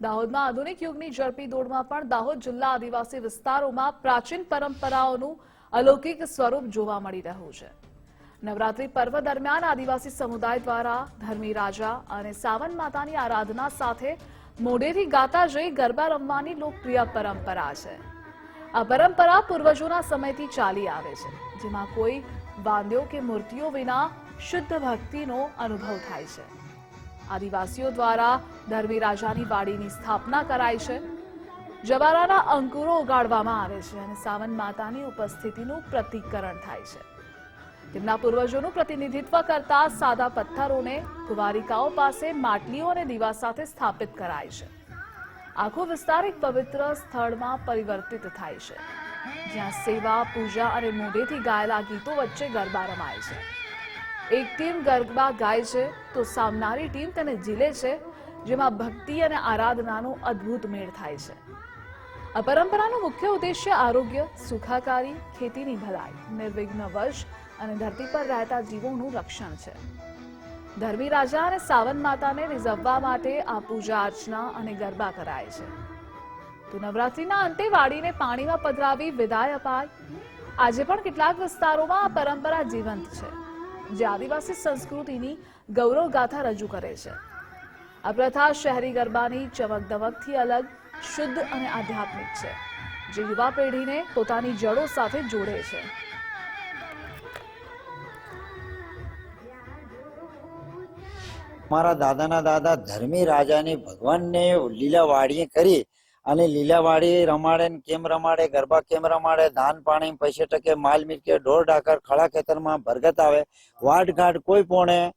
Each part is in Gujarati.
દાહોદમાં આધુનિક યુગની ઝડપી દોડમાં પણ દાહોદ જિલ્લા આદિવાસી વિસ્તારોમાં પ્રાચીન પરંપરાઓનું અલૌકિક સ્વરૂપ જોવા મળી રહ્યું છે. નવરાત્રી પર્વ દરમિયાન આદિવાસી સમુદાય દ્વારા ધર્મી રાજા અને સાવન માતાની આરાધના સાથે મોઢેથી ગાતા જઈ ગરબા રમવાની લોકપ્રિય પરંપરા છે. આ પરંપરા પૂર્વજોના સમયથી ચાલી આવે છે, જેમાં કોઈ વાંદ્યો કે મૂર્તિઓ વિના શુદ્ધ ભક્તિનો અનુભવ થાય છે. આદિવાસીઓ દ્વારા ધર્મી રાજાની વાડીની સ્થાપના કરાય છે. જવારાના અંકુરો ઉગાડવામાં આવે છે અને સાવન માતાની ઉપસ્થિતિનું પ્રતિકરણ થાય છે. તેમના પૂર્વજોનું પ્રતિનિધિત્વ કરતા સાદા પથ્થરોને કુવારિકાઓ પાસે માટલીઓ અને દીવા સાથે સ્થાપિત કરાય છે. આખો વિસ્તાર એક પવિત્ર સ્થળમાં પરિવર્તિત થાય છે. જ્યાં સેવા, પૂજા અને મોઢેથી ગાયેલા ગીતો વચ્ચે ગરબા રમાય છે. એક ટીમ ગરબા ગાય છે, તો સામનારી ટીમ તેને ઝીલે છે, જેમાં ભક્તિ અને આરાધનાનો અદ્ભુત મેળ થાય છે. આ પરંપરાનો મુખ્ય ઉદ્દેશ્ય આરોગ્ય, સુખાકારી, ખેતીની ભલાઈ, નિર્વિઘ્ન વશ અને ધરતી પર રહેતા જીવોનું રક્ષણ છે. ધર્મી રાજા અને સાવન માતાને રીઝવવા માટે આ પૂજા અર્ચના અને ગરબા કરાય છે. તો નવરાત્રીના અંતે વાડીને પાણીમાં પધરાવી વિદાય અપાય. આજે પણ કેટલાક વિસ્તારોમાં આ પરંપરા જીવંત છે. જે આદિવાસી સંસ્કૃતિની ગૌરવ ગાથા રજૂ કરે છે. આ પ્રથા શહેરી ગરબાની ચમકદમકથી અલગ, શુદ્ધ અને આધ્યાત્મિક છે, જે યુવા પેઢીને પોતાની જડો સાથે જોડે છે. મારા દાદાના દાદા ધર્મી રાજાને ભગવાનને લીલા વાડીએ કરી અને લીલાવાડી રમાડે કેમ રમાડે, ગરબા કેમ રમાડે, ધાન પાણી, પૈસે ટકે, માલ મીટકે, ઢોર ઢાકર, ખળા ખેતરમાં ભરગત આવે વાટઘાટ કોઈ પોણે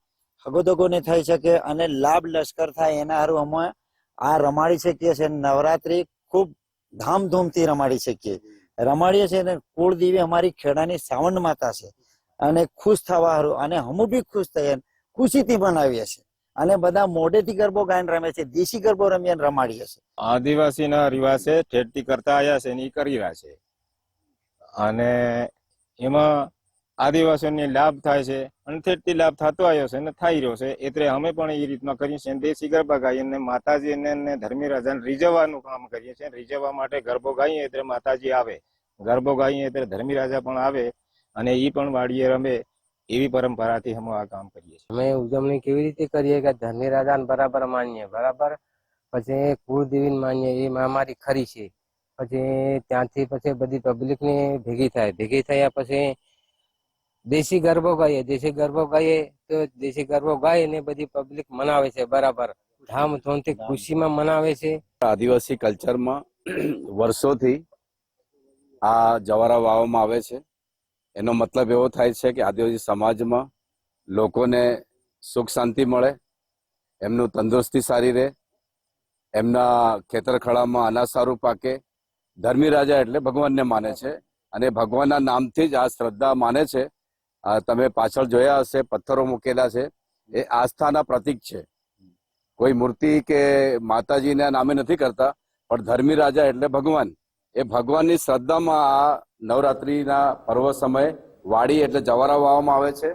હગોદગો ને થઈ શકે અને લાભ લશ્કર થાય એના હારું અમે આ રમાડી શકીએ છીએ. નવરાત્રી ખૂબ ધામધૂમથી રમાડી શકીએ. રમાડીએ છીએ ને કુળદેવી અમારી ખેડાની સાવણ માતા છે. અને ખુશ થવા હારું, અને હમું બી ખુશ થઈએ ખુશીથી બનાવીએ છીએ. અને બધા મોઢેથી ગરબો ગાયન રમે છે, દેશી ગરબો રમીને રમાડીએ છીએ આદિવાસીના રિવાજ ઠેઠથી કરતા આવ્યા છે ને એ કરી રહ્યા છે. અને એમાં આદિવાસીઓને લાભ થાય છે, અને ઠેઠથી લાભ થતો આવ્યો છે અને થઈ રહ્યો છે, એટલે અમે પણ એ રીતના કરીએ છીએ દેશી ગરબા ગાઈએ અને માતાજીને અને ધર્મી રાજાને રીઝવવાનું કામ કરીએ છીએ રીઝવવા માટે ગરબો ગાઈએ એટલે માતાજી આવે. ગરબો ગાઈએ એટલે ધર્મી રાજા પણ આવે અને એ પણ વાડીએ રમે. એવી પરંપરાથી અમે આ કામ કરીએ છીએ. અમે ઉજવણી કેવી રીતે કરીએ કે ધર્મી રાજાને બરાબર માનીએ બરાબર? પછી કુળદેવીને માનીએ એ મહામારી ખરી છે. પછી ત્યાંથી પછી બધી પબ્લિક ને ભેગી થાય. ભેગી થયા પછી દેશી ગરબો ગાઈએ. દેશી ગરબો ગાઈએ તો દેશી ગરબો ગાય ને બધી પબ્લિક મનાવે છે બરાબર? ધામધૂમથી ખુશીમાં મનાવે છે. આદિવાસી કલ્ચરમાં વર્ષોથી આ જવારા વાવવામાં આવે છે. એનો મતલબ એવો થાય છે કે આદિવાસી સમાજમાં લોકોને સુખ શાંતિ મળે, એમનું તંદુરસ્તી સારી રહે, એમના ખેતર ખળામાં અનાજ સારું પાકે. ધર્મી રાજા એટલે ભગવાનને માને છે અને ભગવાનના નામથી જ આ શ્રદ્ધા માને છે. તમે પાછળ જોયા હશે, પથ્થરો મૂકેલા છે. એ આસ્થાના પ્રતીક છે. કોઈ મૂર્તિ કે માતાજીના નામે નથી કરતા, પણ ધર્મી રાજા એટલે ભગવાન. એ ભગવાનની શ્રદ્ધામાં આ નવરાત્રીના પર્વ સમયે વાડી એટલે જવારા વાવવામાં આવે છે.